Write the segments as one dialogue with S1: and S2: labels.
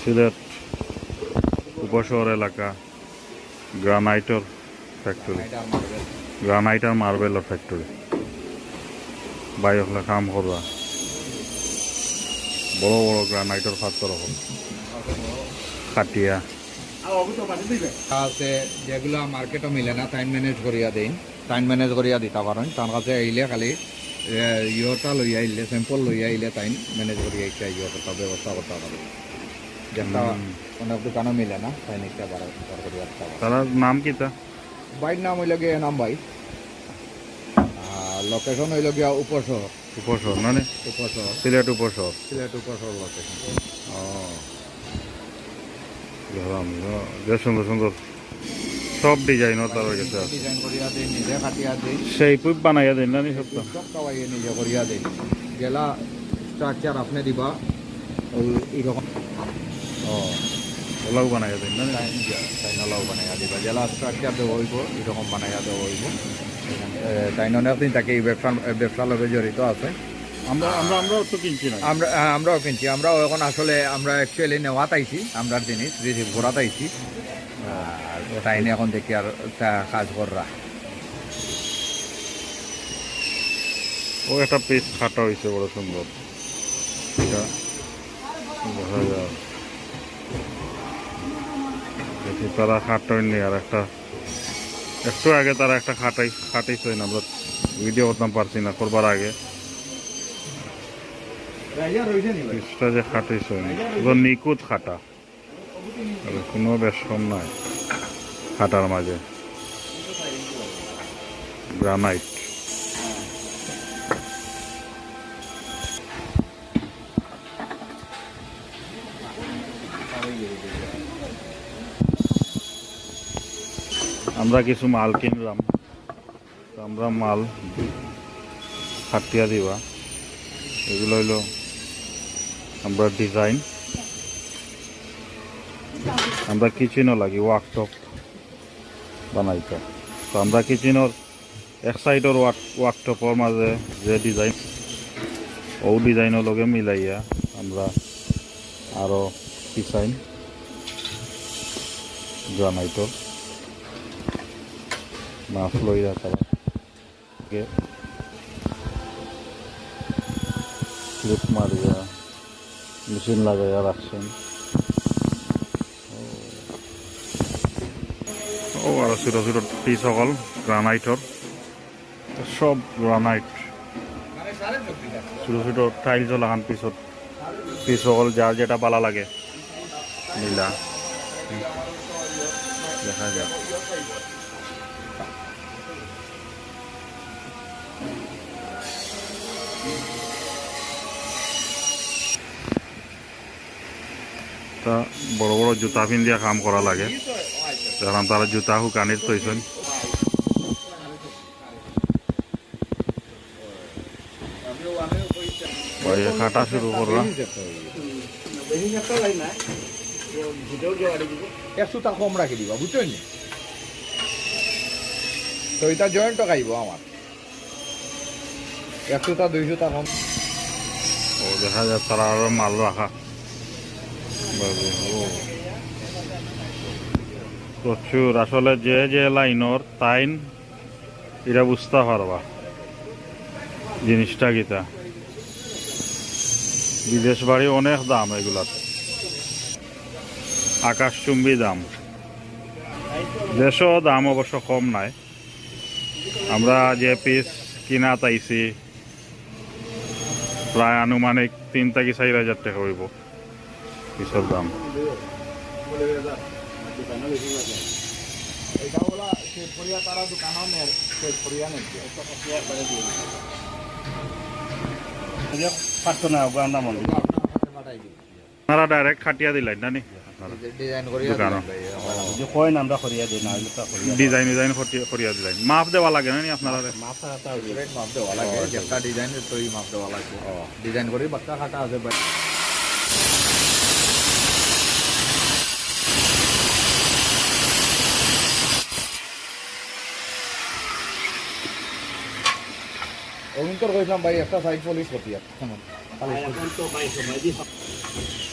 S1: সিলেট উপশহর এলাকা, গ্রানাইটর factory granite আর মার্বেলের factory বাইরে কাম করবা। বড় বড় গ্রানাইটের পাথর হল। কাটিয়া
S2: আছে, যেগুলো মার্কেটও মিলে না টাইম ম্যানেজ করিয়া দিন টাইম ম্যানেজ করিয়া দিতে পারেন তার কাছে আহিলে খালি ইয়টা লই আহিলে স্যাম্পল লই আহিলে টাইম ম্যানেজ করিয়া একটা ইয়ে ব্যবস্থা করতে পারে নিতে পারে করিয়া দিতে পারে
S1: তার নাম কিতা
S2: বাইর নাম হইল গিয়ে নাম বাই লোকেশন হইল গিয়া উপশহর।
S1: উপশহর মানে?
S2: উপশহর।
S1: সিলেট উপশহর।
S2: সিলেট উপশহর লোকেশন
S1: ও। সুন্দর সুন্দর। সব ডিজাইনও তার গেছে।
S2: ডিজাইন করিয়া দিই নিজে কাটিয়া দিই।
S1: সেই পুপ বানাইয়া দিন না সব তো?
S2: সব নিজে করিয়া দিই। গেলা স্ট্রাকচার আপনি দিবা। ওই এরকম
S1: ও ওলাও বানাইয়া দিন না নি?
S2: টাইনলাও বানাইয়া দিবা জেলা স্ট্রাকচার দেওয়া হইব এরকম বানাইয়া দেওয়া হইব টাইন অনেকদিন তাকে এই ব্যবসা ব্যবসার লগে জড়িত আছে।
S1: আমরা আমরা আমরাও তো কিনছি না।
S2: আমরা আমরাও কিনছি আমরাও এখন আসলে আমরা অ্যাকচুয়ালি নেওয়াত আইছি আমরার জিনিস রিসিভ করাত আইছি। আর টাইনে এখন দেখি আর কাজ কররা
S1: ও একটা পিস খাটা হয়েছে বড় সুন্দর এটা দেখা যায়। তারা খাটাইনি আর একটা একটু আগে তারা একটা খাটাই খাটাইছে না আমরা ভিডিও করতাম পারছি না করবার আগে। পিসটা যে খাটাইছে না নিখুঁত খাটা। কোনো বেশম নাই খাটার মাঝে। গ্রানাইট। আমরা কিছু মাল কিনলাম। আমরা মাল খাটিয়া দিবা। এগুলো হইল আমরা ডিজাইন আমরা কিচেনও লাগি ওয়ার্কটপ বানাইতে। তো আমরা কিচেনের এক সাইডর ওয়ার্ক ওয়ার্কটপর মাঝে যে ডিজাইন ও ডিজাইনের লগে মিলাইয়া আমরা আরও ডিজাইন গ্রানাইটর মাছ লইয়া তারা ক্লিপ মারিয়া, মেশিন লাগাইয়া রাখছেন। ও আর ছোট ছোট পিস সকল, গ্রানাইটর। সব গ্রানাইট। ছোট ছোট টাইলসও লাগান পিছত। পিস সকল যার যেটা বালা লাগে। নীলা। দেখা যাক। তা বড় বড় জুতা পিন্ধিয়া কাম করা লাগে। কারণ তারা জুতা শুকানিত থৈছেন। বাইরে কাটা শুরু করলাম
S2: কম রাখি দিবা বুঝছেন তো এটা জয়েন্ট টাকাইব আমার একশোটা দুইশোটা কম।
S1: ও দেখা যায় তারা আরও মাল রাখা প্রচুর, আসলে যে যে লাইনর তাইন এটা বুঝতে পারবা। জিনিসটা গীতা বিদেশ বাড়ি অনেক দাম এগুলার। আকাশচুম্বী দাম। দেশও দাম অবশ্য কম নাই। আমরা যে পিস কিনা তাইছি, প্রায় আনুমানিক তিন থেকে চার হাজার টাকা হইব। পিসের দাম?
S2: তারা দোকানও নেয় শেষ করিয়া নেই
S1: আপনারা ডাইরেক্ট খাটিয়া দিলেন না নি?
S2: ডিজাইন
S3: না
S1: ডিজাইন ডিজাইন করিয়া দিলেন। মাপ দেওয়া লাগে না নি আপনারা?
S2: মাপ দেওয়া লাগে যেটা ডিজাইন তো এই মাপ দেওয়া লাগবে ডিজাইন করে বাচ্চা খাটা আছে বাই অভিন্তর কইলাম ভাই একটা সাইড পলিশ করতে
S3: এখন তো ভাই সময়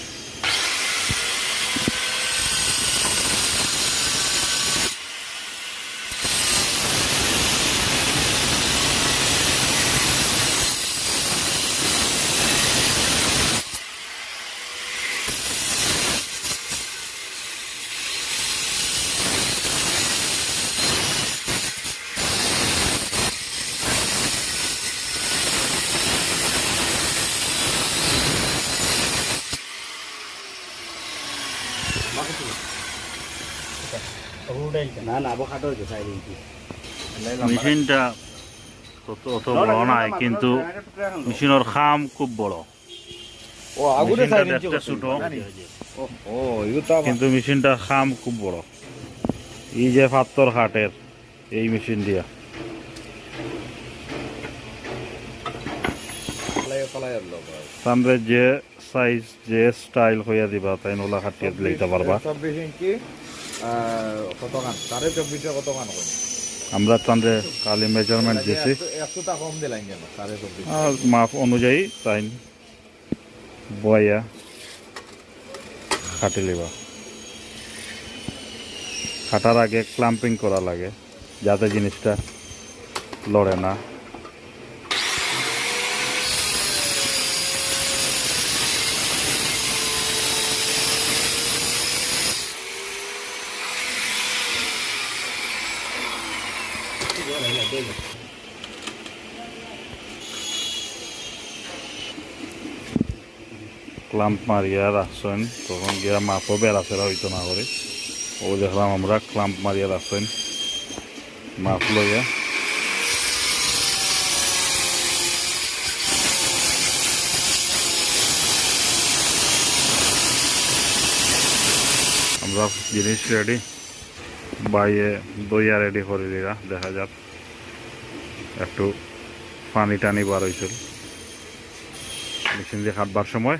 S3: না না আবো হয়েছে
S1: মেশিনটা অত অত বড় নাই কিন্তু মেশিনের খাম খুব বড়।
S2: ও আগুনে
S1: মেশিনটা ছোটো।
S2: ও
S1: কিন্তু মেশিনটার খাম খুব বড়। এই যে পাত্তর হাটের এই মেশিন দিয়া। যে সাইজ যে স্টাইল হইয়া দিবা তাই নোলা খাটিয়ে দিতে পারবা।
S2: সাড়ে চব্বিশে
S1: আমরা কালি মেজারমেন্ট
S2: একশোটা কম দিলাম কেন সাড়ে চব্বিশ
S1: মাপ অনুযায়ী তাই বয়া খাটি লিবা। খাটার আগে ক্লাম্পিং করা লাগে যাতে জিনিসটা লড়ে না। ক্লাম্প মারিয়া রাখছেন, তখন গিয়া মাপও বেড়াচেরা হইতো না করে। ও দেখলাম আমরা ক্লাম্প মারিয়া রাখছেন, মাপ লইয়া। আমরা জিনিস রেডি বাইয়ে দইয়া রেডি করে দিলা দেখা যাক। একটু পানি টানি বার হয়েছিল মেশিন দিয়ে কাটবার সময়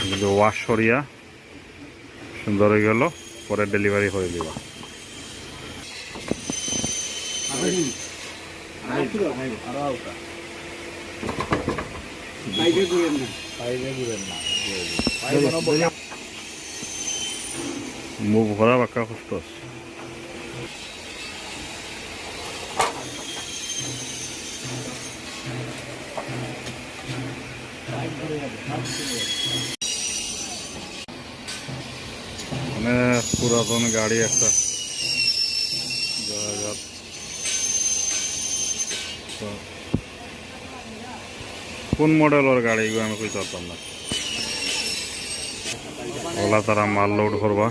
S1: কিন্তু ওয়াশ করিয়া সুন্দর হয়ে গেল, পরে ডেলিভারি করে দিবা মুখ ভরা বাক্কা কষ্ট আছে অনেক পুরাতন গাড়ি একটা। কোন মডেলের গাড়ি এগুলো আমি কইতে পারতাম না। ওলা তারা মাল লোড করবা।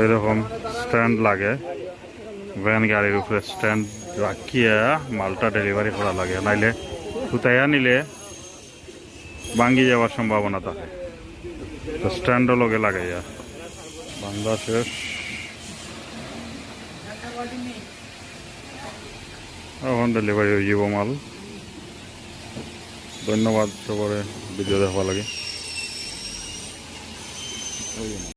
S1: এইরকম স্ট্যান্ড লাগে। ভ্যান গাড়ির উপরে স্ট্যান্ড রাখিয়া মালটা ডেলিভারি করা লাগে। নাইলে কোথায় নিলে ভাঙ্গি যাওয়ার সম্ভাবনা থাকে। তো স্ট্যান্ডও লগে লাগাইয়া। বাংলা শেষ। এখন ডেলিভারি হয়ে যাব মাল। ধন্যবাদ সবরে। ভিডিও দেখবা লাগে।